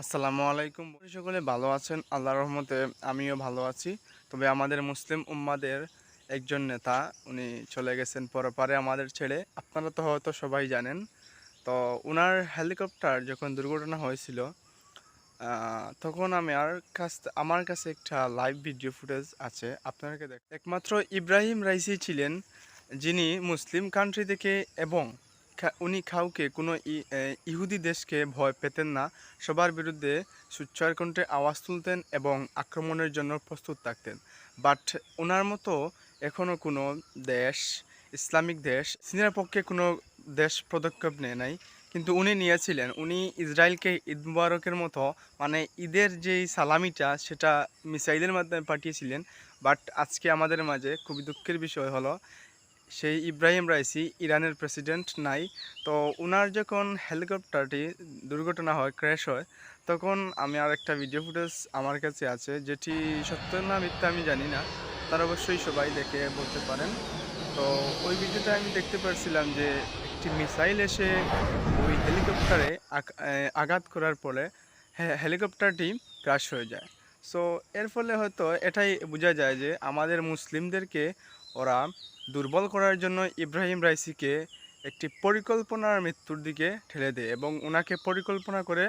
আসসালামু আলাইকুম। সকলে ভালো আছেন? আল্লাহর রহমতে আমিও ভালো আছি। তবে আমাদের মুসলিম উম্মাদের একজন নেতা, উনি চলে গেছেন পরপারে আমাদের ছেড়ে। আপনারা তো হয়তো সবাই জানেন। তো ওনার হেলিকপ্টার যখন দুর্ঘটনা হয়েছিল তখন আমি আর কাছ আমার কাছে একটা লাইভ ভিডিও ফুটেজ আছে। আপনাদেরকে দেখ একমাত্র ইব্রাহিম রাইসি ছিলেন যিনি মুসলিম কান্ট্রি থেকে এবং উনি কাউকে কোনো ইহুদি দেশকে ভয় পেতেন না। সবার বিরুদ্ধে সুচ্চার কণ্ঠে আওয়াজ তুলতেন এবং আক্রমণের জন্য প্রস্তুত থাকতেন। বাট ওনার মতো এখনও কোনো দেশ, ইসলামিক দেশ চীনের পক্ষে কোনো দেশ পদক্ষেপ নেয় নাই। কিন্তু উনি নিয়েছিলেন। উনি ইসরায়েলকে ঈদ মুবারকের মতো মানে ঈদের যেই সালামিটা, সেটা মিসাইলের মাধ্যমে পাঠিয়েছিলেন। বাট আজকে আমাদের মাঝে খুবই দুঃখের বিষয় হলো সেই ইব্রাহিম রাইসি ইরানের প্রেসিডেন্ট নাই। তো ওনার যখন হেলিকপ্টারটি দুর্ঘটনা হয়, ক্র্যাশ হয়, তখন আমি আর একটা ভিডিও ফুটেজ আমার কাছে আছে, যেটি সত্য না মিথ্যা আমি জানি না, তার অবশ্যই সবাই দেখে বলতে পারেন। তো ওই ভিডিওটা আমি দেখতে পারছিলাম যে একটি মিসাইল এসে ওই হেলিকপ্টারে আঘাত করার পরে হেলিকপ্টারটি ক্রাশ হয়ে যায়। সো এর ফলে হয়তো এটাই বোঝা যায় যে আমাদের মুসলিমদেরকে ওরা দুর্বল করার জন্য ইব্রাহিম রাইসিকে একটি পরিকল্পনার মৃত্যুর দিকে ঠেলে দেয় এবং ওনাকে পরিকল্পনা করে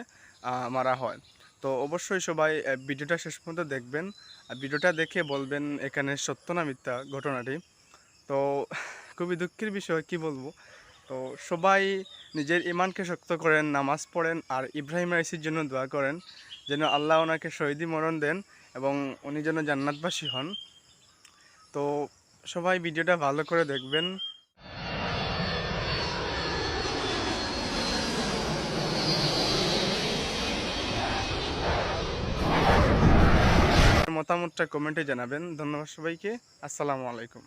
মারা হয়। তো অবশ্যই সবাই ভিডিওটা শেষ পর্যন্ত দেখবেন। ভিডিওটা দেখে বলবেন এখানে সত্য না মিথ্যা ঘটনাটি। তো খুবই দুঃখের বিষয়, কি বলব? তো সবাই নিজের ইমানকে শক্ত করেন, নামাজ পড়েন, আর ইব্রাহিম রাইসির জন্য দোয়া করেন। যেন আল্লাহ ওনাকে শহীদি মরণ দেন এবং উনি যেন জান্নাতবাসী হন। তো সবাই ভিডিওটা ভালো করে দেখবেন। মতামতটা কমেন্টে জানাবেন। ধন্যবাদ সবাইকে। আসসালামু আলাইকুম।